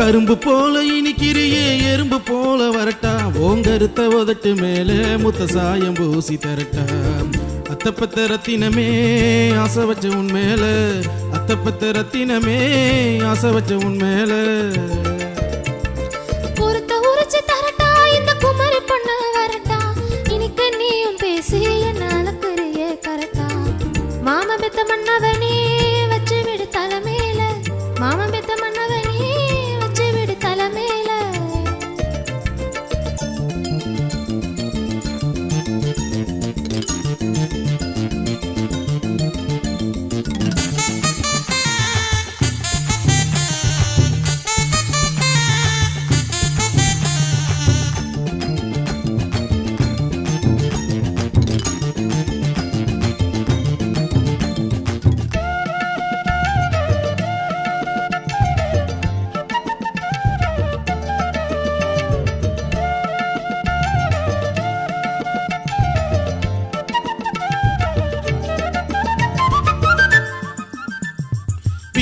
கரும்பு போல இனிக்கிறியே எறும்பு போல வரட்டா. ஓங்கருத்த உதட்டு மேல முத்த சாயம் பூசி தரட்டா. அத்தப்பத்த ரத்தினமே ஆசை வச்ச உன் மேல. அத்தப்பத்த ரத்தினமே ஆசை வச்ச உன் மேல. மாமா வரட்டா. பேசி பெத்த மன்னவனே வச்சு விடு தலைமையில மாமா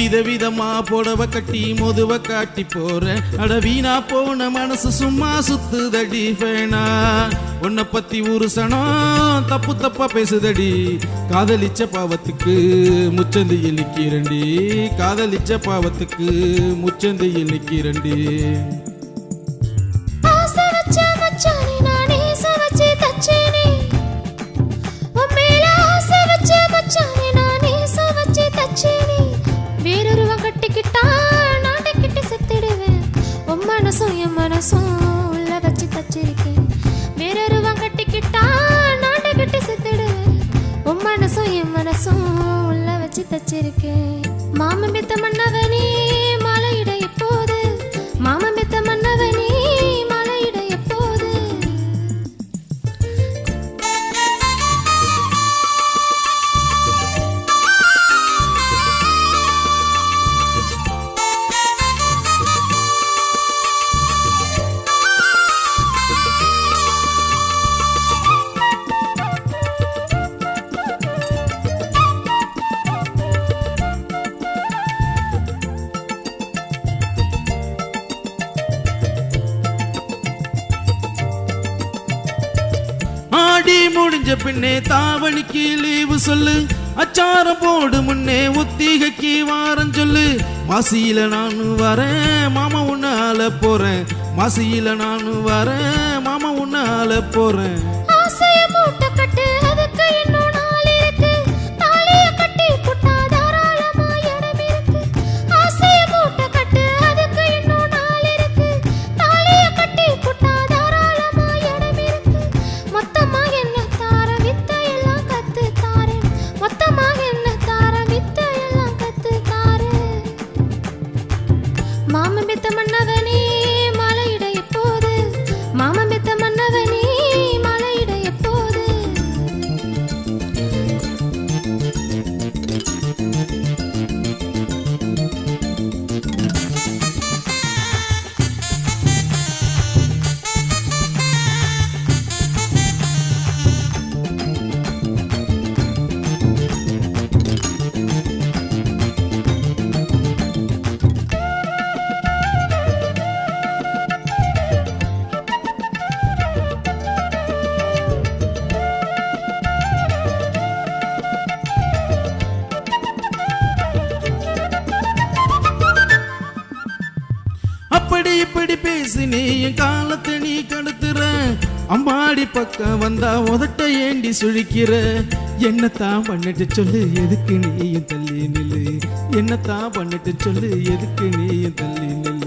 விதவிதமா புடவ கட்டி மொதுவ காட்டி போற. அட வீணா போன மனசு சும்மா சுத்துதடி வேணா. உன்னை பத்தி ஒரு சனம் தப்பு தப்பா பேசுதடி. காதலிச்ச பாவத்துக்கு முச்சந்தியில் நிக்கிறண்டி காதலிச்ச பாவத்துக்கு முச்சந்தியில் நிக்கிறண்டி மனசும் உள்ள வச்சு தச்சிருக்கேன். வேறொருவன் கட்டிக்கிட்டா நாட்டுக்கிட்டு செத்துடுவேன் உன் மனசும் என் மனசும் உள்ள வச்சு தச்சிருக்கேன். மாமன் பெத்த மன்னவனே முடிஞ்ச பின்னே தாவணிக்கு லீவு சொல்லு. அச்சாரம் போடு முன்னே ஒத்திகைக்கு வாரம் சொல்லு. மாசியில நானும் வரேன் மாமா உன்னால போறேன். மாசியில நானும் வரேன் மாமா உன்னால போறேன். இப்படி பேசி நீ என் காலத்தை நீ கடத்துற. அம்மாடி பக்கம் வந்தா உதட்ட ஏண்டி சுழிக்கிற. என்னத்தான் பண்ணிட்டு சொல்லு எதுக்கு நீயும் தள்ளி நில்லு. என்னத்தான் பண்ணிட்டு சொல்லு எதுக்கு நீயும் தள்ளி நில்லு.